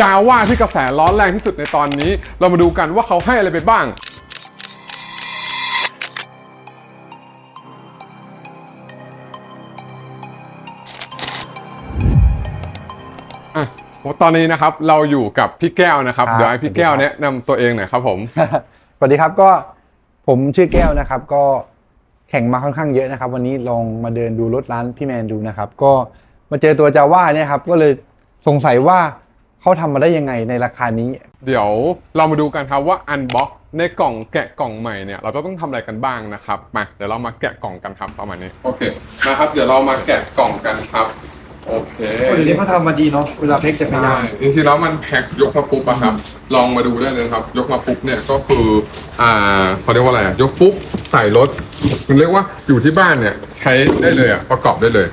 จาว่าที่กระแสร้อนแรงที่สุดในตอนนี้ เรามาดูกันว่าเขาให้อะไรไปบ้าง อะตอนนี้นะครับเราอยู่กับพี่แก้วนะครับ ครับ เดี๋ยวให้พี่แก้วสวัสดีครับแนะนำตัวเองหน่อยครับผม สวัสดีครับก็ผมชื่อแก้วนะครับ ก็แข่งมาค่อนข้างเยอะนะครับ วันนี้ลองมาเดินดูรถร้านพี่แมนดูนะครับ ก็มาเจอตัวจาว่าเนี่ยครับก็เลยสงสัยว่า เขาทำมาได้ยังไงในราคานี้ เดี๋ยวเรามาดูกันครับว่าอันบ็อกในกล่องแกะกล่องใหม่เนี่ยเราจะต้องทำอะไรกันบ้างนะครับมาเดี๋ยวเรามาแกะกล่องกันครับประมาณนี้โอเคนะครับเดี๋ยวเรามาแกะกล่องกันครับโอเค เดี๋ยวนี้เขาทำมาดีเนาะเวลาเพ็กจักรยาใช่นจริงๆแล้วมันแพ็คยกมาปุ๊บอะครับ ลองมาดูได้เลยครับ ยกมาปุ๊บเนี่ยก็คืออ่าเขาเรียกว่าอะไรอะยกปุ๊บใส่รถมันเรียกว่าอยู่ที่บ้านเนี่ยใช้ได้เลยอะประกอบได้เลย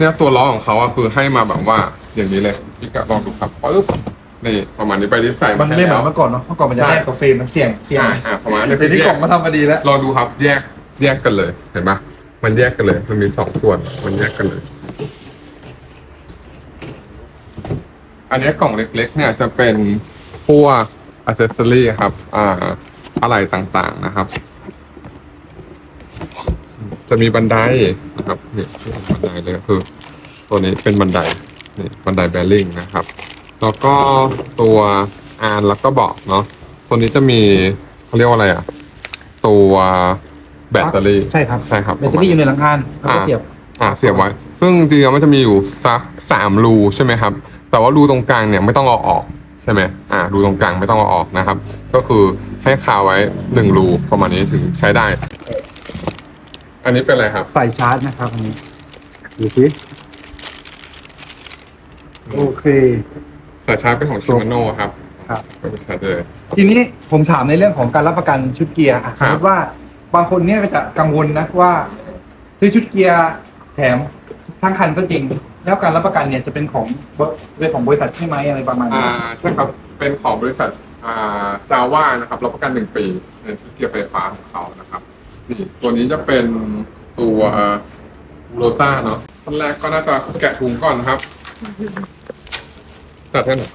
เนี่ยตัวล้อของเขาอะคือให้มาแบบว่าอย่างนี้เลยพี่กะลองดูครับปึ๊บนี่ประมาณนี้ไปที่ใส่มัมานให้ไม่เหมืแล้อนวเมื่อก่อนเนาะเมื่อก่อนมันจะใช่แนบกับเฟรมมันเสี่ยงเสี่ยงอ่าอ่าประมาณนี้เดี๋ยวนี้กล่องมาทำมาดีแล้วลองดูครับแยกแยกกันเลยเห็นปะมันแยกกันเลย มันมีสองส่วนมันแยกกันเลย อันนี้กล่องเล็ก ๆ เนี่ยจะเป็นพวกอ c เซสซอรี่ครับ อ่าอะไรต่างๆนะครับ จะมีบันได นะครับนี่บันไดเลยก็คือ ตัวนี้เป็นบันไดนี่บันไดแบริ่งนะครับ แล้วก็ตัวอานแล้วก็เบาะเนาะตัวนี้จะมีเขาเรียกว่าอะไรอะ ตัวแบตเตอรี่ใช่ครับใช่ครับแบตเตอรี่อยู่ในหลังคาแล้วก็เสียบอ่าเสียบไว้ ซึ่งจริงๆแล้วมันจะมีอยู่สักสามรูใช่ไหมครับ แต่ว่ารูตรงกลางเนี่ยไม่ต้องเอาออกใช่ไหมอ่ารูตรงกลางไม่ต้องเอาออกนะครับ ก็คือให้คาไว้หนึ่งรูประมาณนี้ถึงใช้ได้ อันนี้เป็นอะไรครับใส่ชาร์จนะครับอันนี้ดูสิโอเค สายชาร์จเป็นของชิมาโน่ครับครับก็ไปชาร์จเลย ทีนี้ผมถามในเรื่องของการรับประกันชุดเกียร์อะครัสบมมติว่าบางคนเนี่ยก็จะกังวลนะว่าซื้อชุดเกียร์แถมทั้งคันก็จริง แล้วการรับประกันเนี่ยจะเป็นของเป็นของบริษัทใช่ไหมอะไรประมาณอ่านี้ใช่ครับ เป็นของบริษัทอ่าจาว่านะครับรับประกันหนึ่งปีในสเกียร์ไฟฟ้าของเขานะครับ นี่ตัวนี้จะเป็นตัวโรต้าเนาะขั้นแรกก็น่าจะแกะถุงก่อนครับตัดให้หน่อย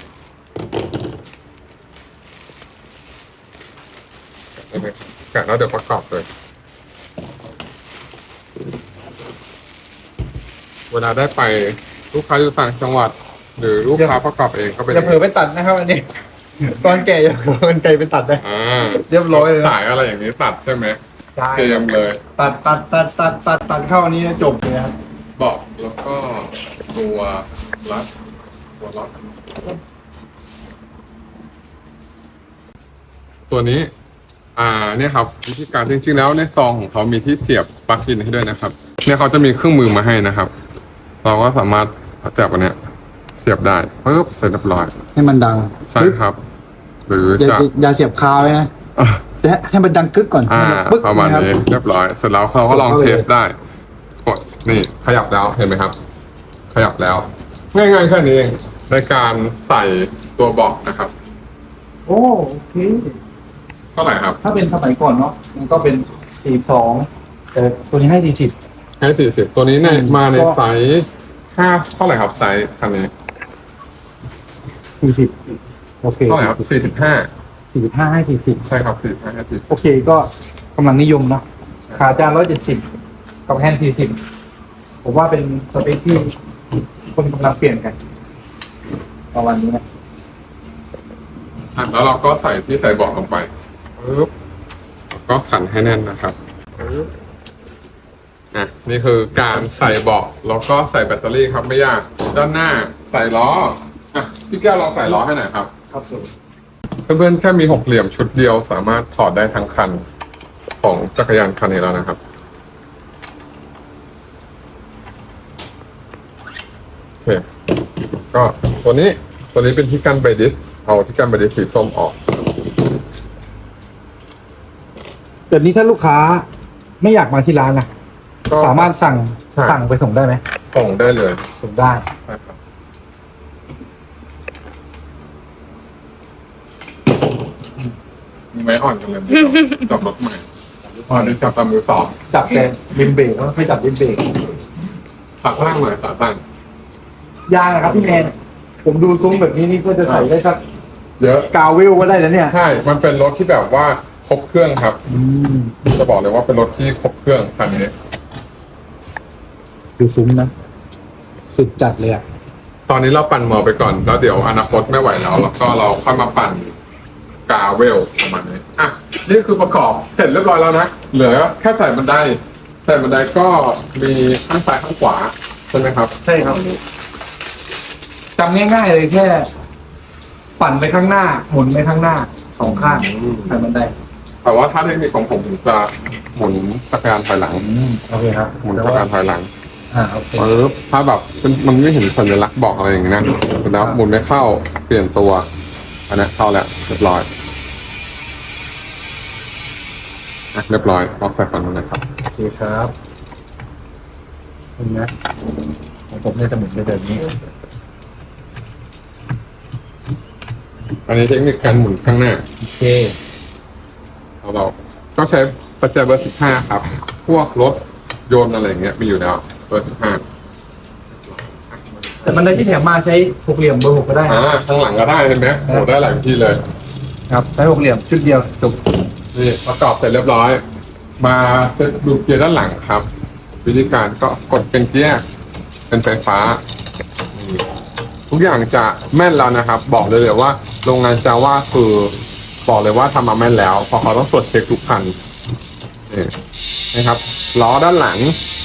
แกะได้เลยแกะแล้วเดี๋ยวประกอบเลย เวลาได้ไปลูกค้าอยู่ต่างจังหวัด หรือลูกค้าประกอบเองก็เป็นอย่าเผลอไปตัดนะครับอันนี้ ตอนแก่อย่าเผลอมันไกลไปตัดนะอ่าเรียบร้อยเลยนะ สายอะไรอย่างนี้ตัดใช่ไหม ใช่เตรียมเลย ตัดตัดตัดตัดตัดตัดเข้าอันนี้นะจบเลยครับเบาะแล้วก็ตัวรัดตัวล็อกตัวนี้ อ่า เนี่ยครับ วิธีการจริงๆแล้วในซองของเขามีที่เสียบปลั๊กอินให้ด้วยนะครับ เนี่ยเขาจะมีเครื่องมือมาให้นะครับ เราก็สามารถเอาจับอันเนี้ย เสียบได้ปึ๊บเสร็จเรียบร้อย ให้มันดัง ใช่ครับ หรืออย่าจะอย่าเสียบคาไว้นะ อะแต่ให้มันดังกึกก่อนอ่าให้มันปึ๊กประมาณนะครับนี้เรียบร้อย เสร็จแล้วเราก็ลองเข้าไปเทเลยสได้ กดนี่ขยับแล้วเห็นไหมครับ ขยับแล้ว ง่ายๆแค่นี้เองในการใส่ตัวเบอกนะครับ โอ้โอเค เท่าไหร่ครับ ถ้าเป็นสมัยก่อนเนาะมันก็เป็นสี่สองแต่ตัวนี้ให้สี่สิบ ให้สี่สิบตัวนี้ในอืม มาในก็ไซส์ห้าเท่าไหร่ครับไซส์คันนี้สี่สิบโอเคเท่าไหร่ครับสี่สิบห้า สี่สิบห้าให้สี่สิบใช่ครับสี่สิบห้าสี่สิบโอเคก็กำลังนิยมเนาะขาจานร้อยเจ็ดสิบกับแฮนด์สี่สิบผมว่าเป็นสเปคที่คนกำลังเปลี่ยนกันประมาณนี้นะอะแล้วเราก็ใส่ที่ใส่เบอกลงไปปึ๊บแล้วก็ขันให้แน่นนะครับปึ๊บอะนี่คือการใส่เบาะแล้วก็ใส่แบตเตอรี่ครับไม่ยาก ด้านหน้าใส่ล้ออะพี่แก้วลองใส่ล้อให้หน่อยครับ ครับผม เพื่อนๆแค่มีหกเหลี่ยมชุดเดียวสามารถถอดได้ทั้งคันของจักรยานคันนี้แล้วนะครับ โอเค ก็ตัวนี้ตัวนี้เป็นที่กันไบดิส เอาที่กันไบดิสสีส้มออก แบบนี้ถ้าลูกค้าไม่อยากมาที่ร้านนะก็ สามารถสั่งใช่ สั่งไปส่งได้ไหมส่งได้เลย ส่งได้ ใช่ครับมี ไม้อ่อนกันเลยจับรถใหม่อ่อนนี่จับตามมือสองจับแต่ริมเบรกไม่จับริมเบรกตัดตั้งหน่อยตัดตั้งยางนะครับพี่แมนผมดูซุ้มแบบนี้นี่ก็จะใส่ได้สักเยอะกาเวลก็ได้แล้วเนี่ยใช่ มันเป็นรถที่แบบว่าครบเครื่องครับอืมจะบอกเลยว่าเป็นรถที่ครบเครื่องคันนี้ดูซุ้มนะสุดจัดเลยอะตอนนี้เราปั่นมอไปก่อน แล้วเดี๋ยวอนาคตไม่ไหวแล้ว แล้วก็เราค่อยมาปั่น กาเวลประมาณนี้อะนี่คือประกอบเสร็จเรียบร้อยแล้วนะเหลือแค่ใส่บันไดใส่บันไดก็มีข้างซ้ายข้างขวาใช่ไหมครับ ใช่ครับจำง่ายๆเลยแค่ ปั่นไปข้างหน้า หมุนไปข้างหน้าสองข้างอืมใส่บันไดแต่ว่าถ้าเทคนิคของผมผมจะหมุนจักรยานถอยหลังอืมโอเคครับหมุนแต่จักรว่ายานถอยหลังอ่าโอเคปึ๊บถ้าแบบมันมันไม่เห็นสัญลักษณ์บอกอะไรอย่างนี้นะเสร็จแล้วหมุนไม่เข้าเปลี่ยนตัว อันนี้เข้าแล้วเรียบร้อยอะเรียบร้อยลองใส่ฝั่งนู้นนะครับโอเคครับเห็นไหมของผมเนี่ยจะหมุนไปแบบนี้ อันนี้เทคนิคการหมุนข้างหน้าโอเคของเราก็ใช้ปัจจัยเบอร์สิบห้าครับ พวกรถยนต์อะไรอย่างเงี้ยมีอยู่แล้วเบอร์สิบห้า แต่บันไดที่แถมมาใช้หกเหลี่ยมเบอร์หกก็ได้อ่านะข้างหลังก็ได้เห็นไหมโอ้ได้หลายวิธีเลย ครับใช้หกเหลี่ยมชุดเดียวจบนี่ประกอบเสร็จเรียบร้อย มาดูเกียร์ด้านหลังครับ วิธีการก็กดเป็นเกียร์เป็นไฟฟ้านี่ทุกอย่างจะแม่นแล้วนะครับ บอกเลยเลยว่า โรงงานจาว่าคือบอกเลยว่าทำมาแม่นแล้วเพอเขาต้องตรวจเช็คทุกคันนี่นะครับล้อด้านหลัง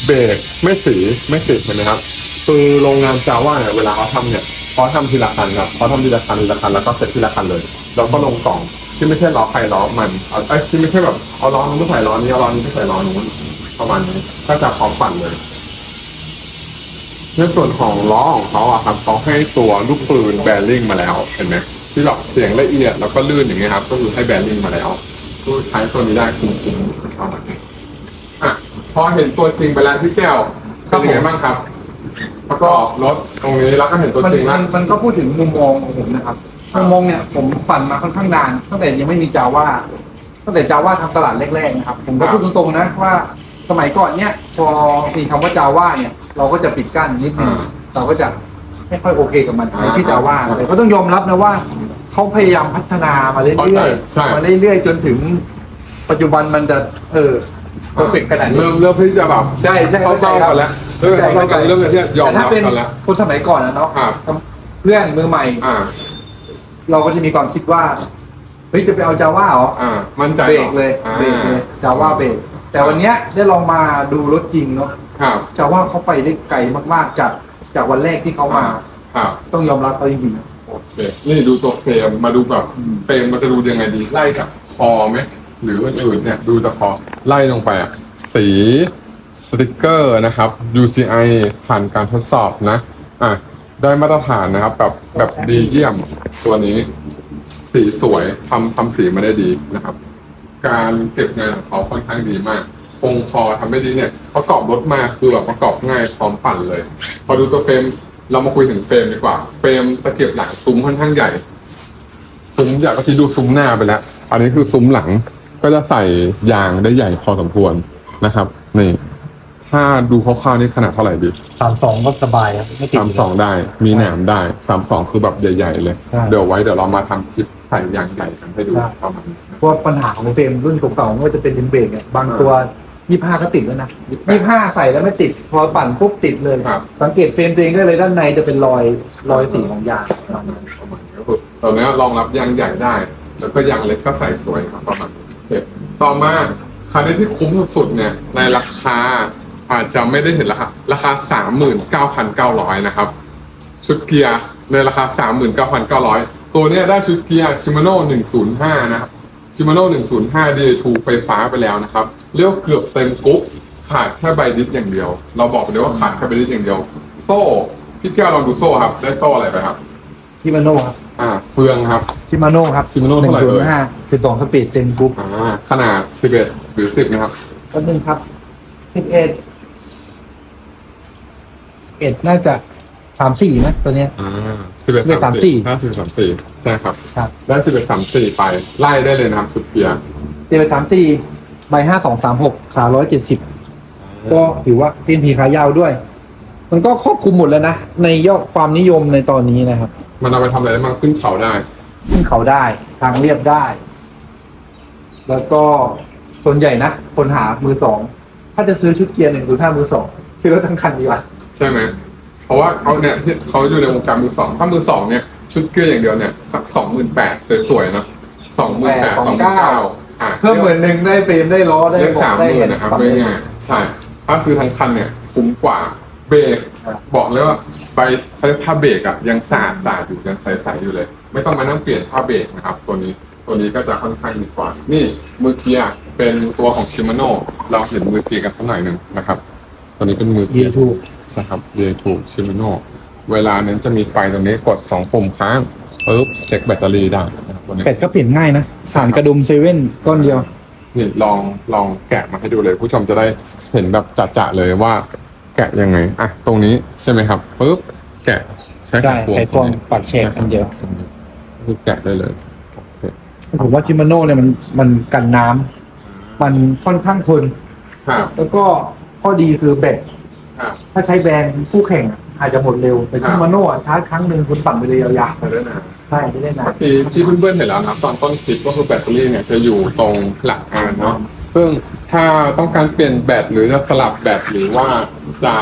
เบรกไม่สีไม่ติดเห็นไหมครับ คือโรงงานจาว่าเนี่ยเวลาเขาทำเนี่ยเขาทำทีละคันครับเขาทำทีละคันทีละคันแล้วก็เสร็จทีละคันเลย แล้วก็ลงกล่องที่ไม่ใช่ล้อใครล้อมันเอาไอ้ยที่ไม่ใช่แบบเอาล้อนู้นไปใส่ล้อนี้เอาล้อนี้ไปใส่ล้อนู้นประมาณนี้ก็จะพร้อมปั่นเลยในส่วนของล้อของเขาอะครับเขาให้ตัวลูกปืนแบริ่งมาแล้วเห็นไหมที่แบบเสียงละเอียดแล้วก็ลื่นอย่างเงี้ยครับ ก็คือให้แบริ่งมาแล้วก็ใช้ตัวนี้ได้คุ้มๆประมาณนี้อะพอเห็นตัวจริงไปแล้วพี่แก้วเป็นยังไงบ้างครับ ประกอบรถตรงนี้แล้วก็เห็นตัวมันจริงมัแล้วนมันก็พูดถึงมุมมองของผมนะครับมุมมองเนี่ยผมปั่นมาค่อนข้างนานตั้งแต่ยังไม่มีจาว่าตั้งแต่จาว่าทำตลาดแรกๆนะครับ ผมก็พูดตรงๆนะว่าสมัยก่อนเนี่ยพอมีคำว่าจาว่าเนี่ย เราก็จะปิดกั้นนิดนึงเราก็จะไม่ค่อยโอเคกับมันในชื่อจาว่าแต่ก็ต้องยอมรับนะว่าเขาพยายามพัฒนามาเรื่อยๆมาเรื่อยๆจนถึง ปัจจุบันมันจะเออเพอร์เฟกขนาดนี้ เริ่มเริ่มที่จะแบบใช่ใช่เข้าเจ้ากันแล้ว เริ่มเข้าเจ้ากันเริ่มที่ยอมแต่รัถ้าบเป็นกันล้วคนสมัยก่อนนะเนาะครับ เพื่อนมือใหม่ อ่า เราก็จะมีความคิดว่าเฮ้ยจะไปเอาจาว่าเหรออ่า มั่นใจเบรหกเลยอ่าเบรกเลยจาว่าเบรกแต่วันเนี้ยได้ลองมาดูรถจริงเนาะครับจาว่าเขาไปได้ไกลมากๆจากจากวันแรกที่เขามา ครับต้องยอมรับเขาจริง โอเคนี่ดูตัวเฟรมมาดูแบบอืม เฟรมมันจะดูยังไงดี ไล่จากคอไหมหรืออื่นๆเนี่ย ดูจากคอไล่ลงไปอะสี สติกเกอร์นะครับ UCI ผ่านการทดสอบนะ อะ ได้มาตรฐานนะครับ แบบแบบดีเยี่ยมตัวนี้ สีสวยทำทำสีมาได้ดีนะครับ การเก็บงานของเขาค่อนข้างดีมากคงคอทำได้ดีเนี่ยประกอบรถมาคือแบบประกอบง่ายพร้อมปั่นเลย พอดูตัวเฟรมเรามาคุยถึงเฟรมดีกว่า เฟรมตะเกียบหลังซุ้มค่อนข้างใหญ่ซุ้มอยากก็ที่ดูซุ้มหน้าไปแล้ว อันนี้คือซุ้มหลังก็จะใส่ยางได้ใหญ่พอสมควรนะครับนี่ ถ้าดูคร่าวๆนี่ขนาดเท่าไหร่ดีสามสองก็สบายครับไม่ติดสามสองได้มีหนามได้สามสองคือแบบใหญ่ๆเลยใช่เดี๋ยวไว้เดี๋ยวเรามาทำคลิปใส่ยางใหญ่กันให้ดูใช่ประมาณนี้นะๆเพราะว่าปัญหาของเฟรมรุ่นเก่าๆไม่ว่าจะเป็นดินเบรกเนี่ยบางตัวยี่ห้าก็ติดแล้วนะยี่ห้าใส่แล้วไม่ติด พอปั่นปุ๊บติดเลย ครับ สังเกตเฟรมตัวเองได้เลยด้านในจะเป็นรอยรอยสีของยางประมาณนี้ประมาณนี้ก็คือตอนนี้รองรับยางใหญ่ได้ แล้วก็ยางเล็กก็ใส่สวยครับประมาณนี้โอเคต่อมาคันนี้ที่คุ้มสุดๆเนี่ยในราคา อาจจะไม่ได้เห็นราคาราคาสามหมื่นเก้าพันเก้าร้อยนะครับ ชุดเกียร์ในราคาสามหมื่นเก้าพันเก้าร้อยตัวเนี้ยได้ชุดเกียร์ชิมาโน่หนึ่งศูนย์ห้านะครับชิมาโน่หนึ่งศูนย์ห้าดีทูไฟฟ้าไปแล้วนะครับเรียกว่าเกือบเต็มกรุ๊ปขาดแค่ใบดิสอย่างเดียว เราบอกไปเลยว่าขาดแค่ใบดิสอย่างเดียว โซ่พี่แก้วลองดูโซ่ครับ ได้โซ่อะไรไปครับชิมาโน่ครับอ่าเฟืองครับชิมาโน่ครับ Shimano เท่าไหร่เอ่ยห้าสิบสองสปีดเต็มกรุ๊ปอ่าขนาด11หรือ10นะครับแป๊บนึงครับสิบเอ็ด เอ็ดน่าจะสามสี่ไหมตัวเนี้ย อ่า11 34ถ้า11 34ใช่ครับ ครับได้11 34ไป ไล่ได้เลยนะครับสุดเกียร์เจ็ดสามสี่ใบห้าสองสามหกขาร้อยเจ็ดสิบก็ถือว่าตีนผีขายาวด้วย มันก็ครอบคลุมหมดแล้วนะ ในยอดความนิยมในตอนนี้นะครับ มันเอาไปทำอะไรได้บ้างขึ้นเขาได้ ขึ้นเขาได้ทางเรียบได้ แล้วก็ส่วนใหญ่นะ คนหามือสอง ถ้าจะซื้อชุดเกียร์หนึ่งศูนย์ห้ามือสองซื้อรถทั้งคันดีกว่า ใช่ไหมเพราะว่าเขาเนี่ยที่เขาอยู่ในวงการมือสองถ้ามือสองเนี่ยชุดเกลืออย่างเดียวเนี่ยสักสองหมื่นแปดสวยๆนะสองหมื่นแปดสองหมื่นเก้าอะเพิ่มหมื่นหนึ่งได้เฟรมได้ล้อได้เรียกสามหได้มื่นนะครับปง่ายๆใช่ถ้าซื้อทั้งคันเนี่ยคุ้มกว่าเบรกครับบอกเลยว่าไฟเขาเรียกผ้าเบรกอะยังสะอาดสะอาดอยู่ยังใสๆอยู่เลย ไม่ต้องมานั่งเปลี่ยนผ้าเบรกนะครับ ตัวนี้ตัวนี้ก็จะค่อนข้างดีกว่า นี่มือเกียร์เป็นตัวของชิมาโน่เราเห็นมือเกียร์กันสักหน่อยหนึ่งนะครับ ตัวนี้เป็นมือเกียร์ดีถูก ใช่ครับเดทูชิมิโนเวลานั้นจะมีไฟตรงนี้กดสองปุ่มค้างปุ๊บเช็คแบตเตอรี่ได้นะครับตัวนี้ เป็ดก็เปลี่ยนง่ายนะสารกระดุมเซเว่นก้อนเดียว นี่ลองลองแกะมาให้ดูเลย ผู้ชมจะได้เห็นแบบจัดๆเลยว่าแกะยังไง อะ ตรงนี้ใช่ไหมครับปุ๊บแกะใช้ใช่ไขควงไขควงปักแฉกอันเดียวคือแกะได้เลยโอเคผมว่าชิมาโน่เนี่ยมันมันกันน้ำมันค่อนข้างทน ครับ แล้วก็ข้อดีคือแบตครับ ถ้าใช้แบรนด์คู่แข่งอะอาจจะหมดเร็ว แต่ชิมาโน่อะชาร์จครั้งหนึ่งคุณปั่นไปเลยยาวใช้ได้นานๆใช่ไม่ได้นาเมื่อนกี้ที่เพื่อนๆเห็นแล้วนะครับตอนต้นคลิปก็คือแบตเตอรี่เนี่ยจะอยู่ตรงหลักอานเนาะซึ่งถ้าต้องการเปลี่ยนแบตหรือจะสลับแบตหรือว่าจะ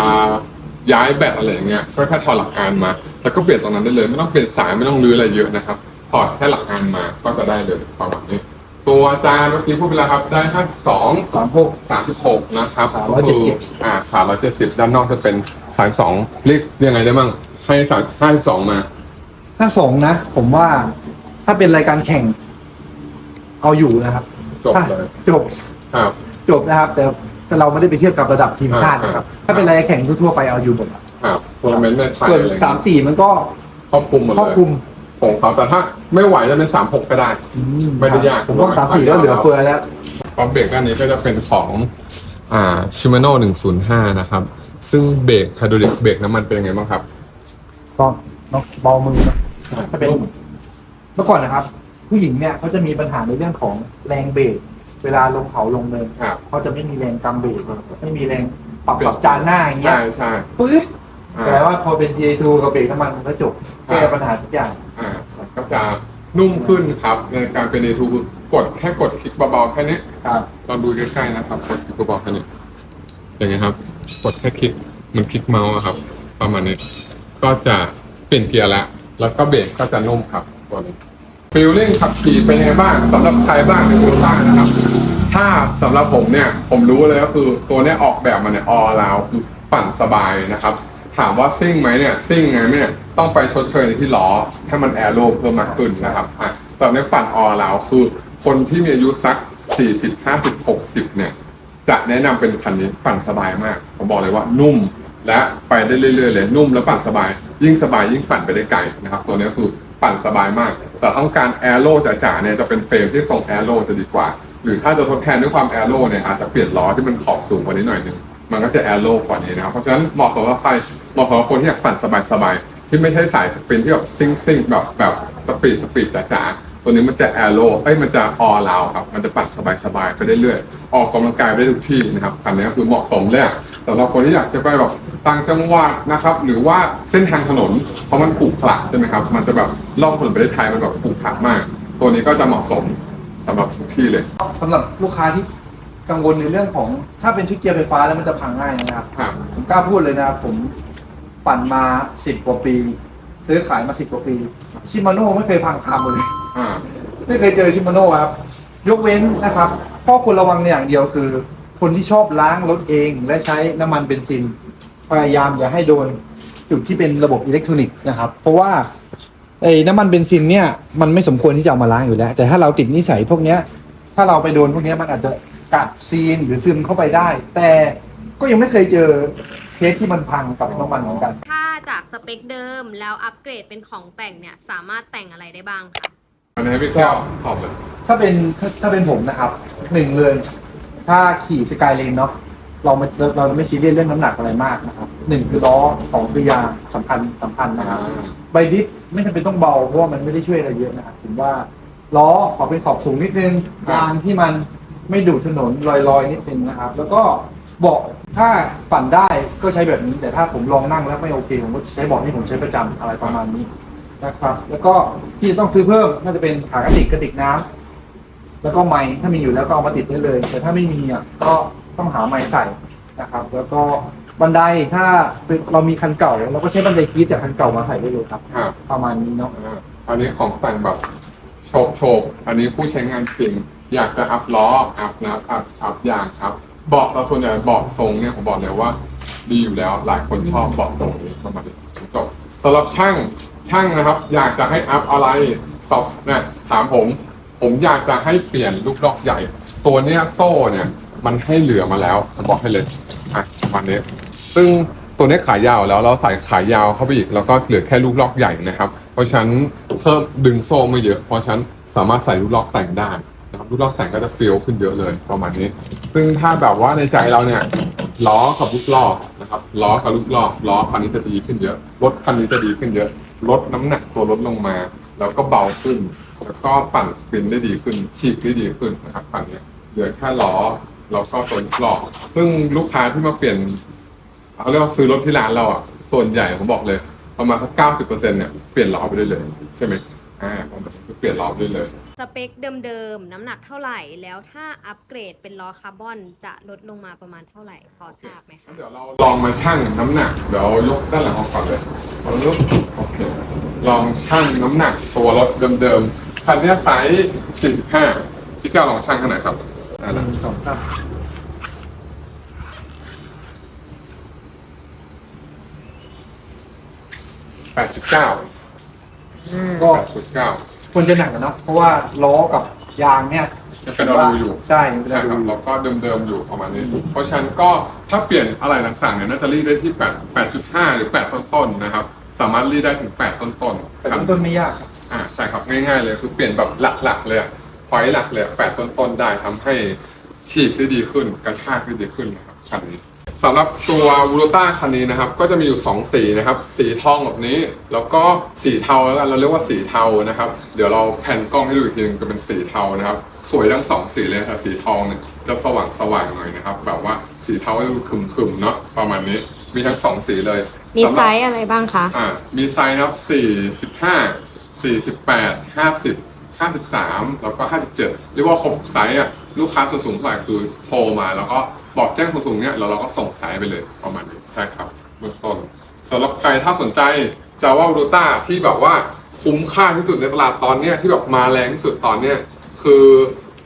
ย้ายแบตอะไรอย่างเงี้ยก็แค่ถอดหลักอานมา แล้วก็เปลี่ยนตรงนั้นได้เลย ไม่ต้องเปลี่ยนสายไม่ต้องรื้ออะไรเยอะนะครับถอดแค่หลักอานมาก็จะได้เลยประมาณนี้ ตัวจานเมื่อกี้พูดไปแล้วครับได้52สามหก36นะครับขา170ก็คืออ่าขา170ด้านนอกจะเป็น32เรียกยังไงได้บ้างให้3 52มา ถ้าสองนะ ผมว่าถ้าเป็นรายการแข่ง เอาอยู่นะครับจบเลยจบครับ จบนะครับ แต่แต่เราไม่ได้ไปเทียบกับระดับทีมชาตินะครับ อ่า ถ้าเป็นรายการแข่งทั่วๆไปเอาอยู่หมดอะครับทัวร์นาเมนต์ในไทยส่วนอะไรเงี้ยสามสี่มันก็ครอบคลุมหมดครอบเลย คลุม ของเขาแต่ถ้าไม่ไหวจะเป็นสามหกก็ได้ ไม่ได้ยากผมว่าสามสี่ก็เหลือเฟือแล้วพร้อมเบรกด้านนี้ก็จะเป็นของอ่าชิมาโน่หนึ่งศูนย์ห้านะครับ ซึ่งเบรกไฮดรอลิกเบรกน้ำมันเป็นยังไงบ้างครับก็เนาะเบามือเนอะถ้าเป็นเมื่อก่อนนะครับ ผู้หญิงเนี่ยเขาจะมีปัญหาในเรื่องของแรงเบรกเวลาลงเขาลงเนินครับเขาจะไม่มีแรงกำเบรกไม่มีแรงปรับปรับจานหน้าอย่างเงี้ใช่ยใช่ปึ๊บอ่า แต่ว่าพอเป็น GA2 กับเบรกน้ำมันมันก็จบแก้ปัญหาทุกอย่าง อ่าก็จะนุ่มขึ้นครับในการเป็นเอทูกดแค่กดคลิกเบาๆแค่นี้ ครับลองดูใกล้ๆนะครับกดคลิกเบาๆแค่นี้อย่างไงครับ กดแค่คลิกเหมันคลิกเมาส์อะครับ ประมาณนี้ ก็จะเปลี่ยนเกียร์แล้ว แล้วก็เบรกก็จะนุ่มครับตัวนี้ฟีลลิ่งขับขี่เป็นยังไงบ้างสำหรับใครบ้างในตัวบ้างนะครับ ถ้าสำหรับผมเนี่ย ผมรู้เลยก็คือตัวเนี้ยออกแบบมาเนี่ยออลาวคือปั่นสบายนะครับ ถามว่าซิ่งไหมเนี่ยซิ่งไงเนี่ยต้องไปชดเชยในที่ล้อให้มันแอโร่เพิ่มมากขึ้นนะครับอะต่เนี้ปั่นออลาวคือคนที่มีอายุสัก 40 50 60 เนี่ย จะแนะนำเป็นคันนี้ปั่นสบายมาก ผมบอกเลยว่านุ่มและไปได้เรื่อยๆเลยนุ่มแล้วปั่นสบาย ยิ่งสบายยิ่งปั่นไปได้ไกลนะครับ ตัวนี้คือปั่นสบายมาก แต่ต้องการแอโร่จ๋าๆเนี่ยจะเป็นเฟรมที่ทรงแอโร่จะดีกว่า หรือถ้าจะทดแทนด้วยความแอโร่เนี่ยอาจจะเปลี่ยนล้อที่มันขอบสูงกว่านี้หน่อยหนึง มันก็จะแอโร่กว่านี้นะครับ เพราะฉะนั้นเหมาะสำหรับใครเหมาะสำหรับคนที่อยากปั่นสบายๆที่ไม่ใช่สายสปรินที่แบบซิ่งซิ่งแบบแบบสปีดสปีดจ๋าๆตัวนี้มันจะแอโร่เอ้ยมันจะออลาวครับมันจะปั่นสบายๆไปได้เรื่อยออกกำลังกายไปได้ทุกที่นะครับคันนี้ก็คือเหมาะสมเลยสำหรับคนที่อยากจะไปแบบต่างจังหวัดนะครับ หรือว่าเส้นทางถนนเพราะมันขรุขระใช่ไหมครับ มันจะแบบล่องถนนประเทศไทยมันแบบขรุขระมาก ตัวนี้ก็จะเหมาะสมสำหรับทุกที่เลยสำหรับลูกค้าที่ กังวลในเรื่องของถ้าเป็นชุดเกียร์ไฟฟ้าแล้วมันจะพังง่ายนะครับ ครับ ผมกล้าพูดเลยนะครับผมปั่นมาสิบกว่าปี ซื้อขายมาสิบกว่าปีชิมาโน่ไม่เคยพังทำเลย อ่า ไม่เคยเจอชิมาโน่ครับ ยกเว้นนะครับข้อควรระวังอย่างเดียวคือ คนที่ชอบล้างรถเองและใช้น้ำมันเบนซิน พยายามอย่าให้โดนจุดที่เป็นระบบอิเล็กทรอนิกส์นะครับ เพราะว่าไอ้น้ำมันเบนซินเนี่ยมันไม่สมควรที่จะเอามาล้างอยู่แล้ว แต่ถ้าเราติดนิสัยพวกเนี้ย ถ้าเราไปโดนพวกเนี้ยมันอาจจะ กัดซีนหรือซึมเข้าไปได้ แต่ก็ยังไม่เคยเจอเคสที่มันพังกับน้ำมันเหมือนกัน ถ้าจากสเปคเดิมแล้วอัปเกรดเป็นของแต่งเนี่ย สามารถแต่งอะไรได้บ้างคะอันนี้ให้พี่แก้วตอบเลยถ้าเป็นถ้าถ้าเป็นผมนะครับหนึ่งเลย ถ้าขี่สกายเลนเนาะเราไม่เราไม่ซีเรียสเรื่องน้ำหนักอะไรมากนะครับหนึ่งคือล้อสองคือยางสำคัญสำคัญนะครับใบดิฟไม่จำเป็นต้องเบาเพราะว่ามันไม่ได้ช่วยอะไรเยอะนะครับผมว่าล้อขอเป็นขอบสูงนิดนึงครับยางที่มัน ไม่ดูดถนนลอยๆนิดนึงนะครับ แล้วก็เบาะถ้าปั่นได้ก็ใช้แบบนี้ แต่ถ้าผมลองนั่งแล้วไม่โอเค ผมก็จะใช้เบาะที่ผมใช้ประจำอะไรประมาณนี้นะครับ แล้วก็ที่ต้องซื้อเพิ่มน่าจะเป็นขากระติกกระติกน้ำแล้วก็ไม้ถ้ามีอยู่แล้วก็เอามาติดได้เลย แต่ถ้าไม่มีอะก็ต้องหาไม้ใส่นะครับ แล้วก็บันไดถ้าเรามีคันเก่าเราก็ใช้บันไดคีดจากคันเก่ามาใส่ได้เลยครับครับประมาณนี้เนาะ อ่าอันนี้ของแต่งแบบโฉบโฉบอันนี้ผู้ใช้งานจริง อยากจะอัพล้ออัพนะอัพอัพยางครับเบาะเราส่วนใหญ่เบาะทรงเนี่ยผมบอกเลยว่า ดีอยู่แล้วหลายคนชอบเบาะทรงนี้ประมาณนี้จบสำหรับช่างช่างนะครับ อยากจะให้อัพอะไรสอบเนี่ยถามผม ผมอยากจะให้เปลี่ยนลูกดอกใหญ่ ตัวเนี้ยโซ่เนี่ย มันให้เหลือมาแล้วผมบอกให้เลยอะวันนี้ซึ่งตัวนี้ขายาวแล้วเราใส่ขายาวเข้าไปอีกแล้วก็เหลือแค่ลูกล็อกใหญ่นะครับ เพราะฉันเพิ่มดึงโซ่ไม่เยอะ เพราะฉันสามารถใส่ลูกล็อกแต่งได้ นะครับลูกลอกแต่งก็จะเฟี้ยวขึ้นเยอะเลยประมาณนี้ ซึ่งถ้าแบบว่าในใจเราเนี่ยล้อกับลูกลอกนะครับล้อกับลูกลอกล้อคันนี้จะดีขึ้นเยอะรถคันนี้จะดีขึ้นเยอะลดน้ำหนักตัวลดลงมา แล้วก็เบาขึ้น แล้วก็ปั่นสปรินได้ดีขึ้นฉีกได้ดีขึ้นนะครับคันนี้เหลือแค่ล้อแล้วก็ตัวลูกลอก ซึ่งลูกค้าที่มาเปลี่ยนเขาเรียกว่าซื้อรถที่ร้านเราอะส่วนใหญ่ผมบอกเลยประมาณสักเก้าสิบเปอร์เซ็นต์เนี่ยเปลี่ยนล้อไปได้เลย ใช่ไหมอ่าผมเปลี่ยนล้อไปได้เลย สเปคเดิมๆ น้ำหนักเท่าไหร่ แล้วถ้าอัปเกรดเป็นล้อคาร์บอนจะลดลงมาประมาณเท่าไหร่พอทราบไหมคะเดี๋ยวเราลองมาชั่งน้ำหนัก เดี๋ยวยกด้านหลังออกก่อนเลยเอาลุกโอเคลองชั่งน้ำหนักตัวรถเดิมๆ คันเนี้ยไซส์45พี่แก้วลองชั่งกันหน่อยครับอ่าหนึ่งสองสามแปดจุดเก้าก็แปดจุดเก้า ควรจะหนักอะเนาะเพราะว่าล้อกับยางเนี่ยยังเป็นเราดูอยู่ ใช่ยังเป็นใช่เราคดูรับอยู่ แล้วก็เดิมๆอยู่ประมาณนี้ เพราะฉะนั้นก็ถ้าเปลี่ยนอะไรต่างๆเนี่ยน่าจะรีดได้ที่8 8.5 หรือ 8 ต้นๆนะครับ สามารถรีดได้ถึง 8 ต้นๆแต่ครับ เริ่มต้นไม่ยากครับอ่าใช่ครับง่ายๆเลยคือเปลี่ยนแบบหลักๆเลยพอยหลักเลยแปดต้นๆได้ทำให้ฉีกได้ดีขึ้น กระชากได้ดีขึ้นนะครับคันนี้ สำหรับตัววูโรต้าคันนี้นะครับ ก็จะมีอยู่ 2 สีนะครับ สีทองแบบนี้ แล้วก็สีเทาแล้วกันเราเรียกว่าสีเทานะครับ เดี๋ยวเราแผ่นกล้องให้ดูอีกทีนึงจะเป็นสีเทานะครับ สวยทั้งสองสีเลยแต่สีทองเนี่ยจะสว่างสว่างๆหน่อยนะครับ แบบว่าสีเทาจะดูขึมๆเนาะประมาณนี้มีทั้งสองสีเลยมีสำหรับไซส์อะไรบ้างคะอ่ามีไซส์นะครับสี่สิบห้าสี่สิบแปดห้าสิบสามแล้วก็ห้าสิบเจ็ดเรียกว่าครบไซส์อะลูกค้าส่วนสูงเท่าไหร่คือโทรมา แล้วก็บอกแจ้งส่วนสูงเนี่ยแล้วเราก็ส่งไซส์ไปเลยประมาณนี้ใช่ครับเบื้องต้นสำหรับใครถ้าสนใจจาว่าโรต้าที่แบบว่าคุ้มค่าที่สุดในตลาดตอนเนี้ยที่แบบมาแรงที่สุดตอนเนี้ยคือ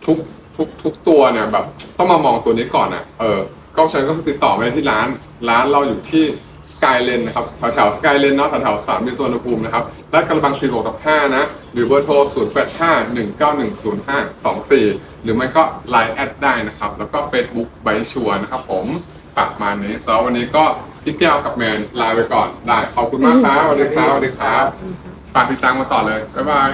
ทุกทุกทุกตัวเนี่ยแบบต้องมามองตัวนี้ก่อนอะเออก็ฉันก็ติดต่อไปที่ร้าน ร้านเราอยู่ที่สกายเลนนะครับแถวแถวสกายเลนเนาะแถวแถวสามบินสวนภูมินะครับและกระบังสี่หกห้านะ หรือเบอร์โทร 0 8 5 1 9 1 0 5 2 4 หรือไม่ก็ Line แอดได้นะครับ แล้วก็ Facebook ไบชัวนะครับผมประมาณนี้สำหรับวันนี้ก็พี่แก้วกับแมนลาไปก่อนได้ขอบคุณมากครับสวัสดีครับสวัสดีครับฝากติดตามมาต่อเลย บ๊ายบาย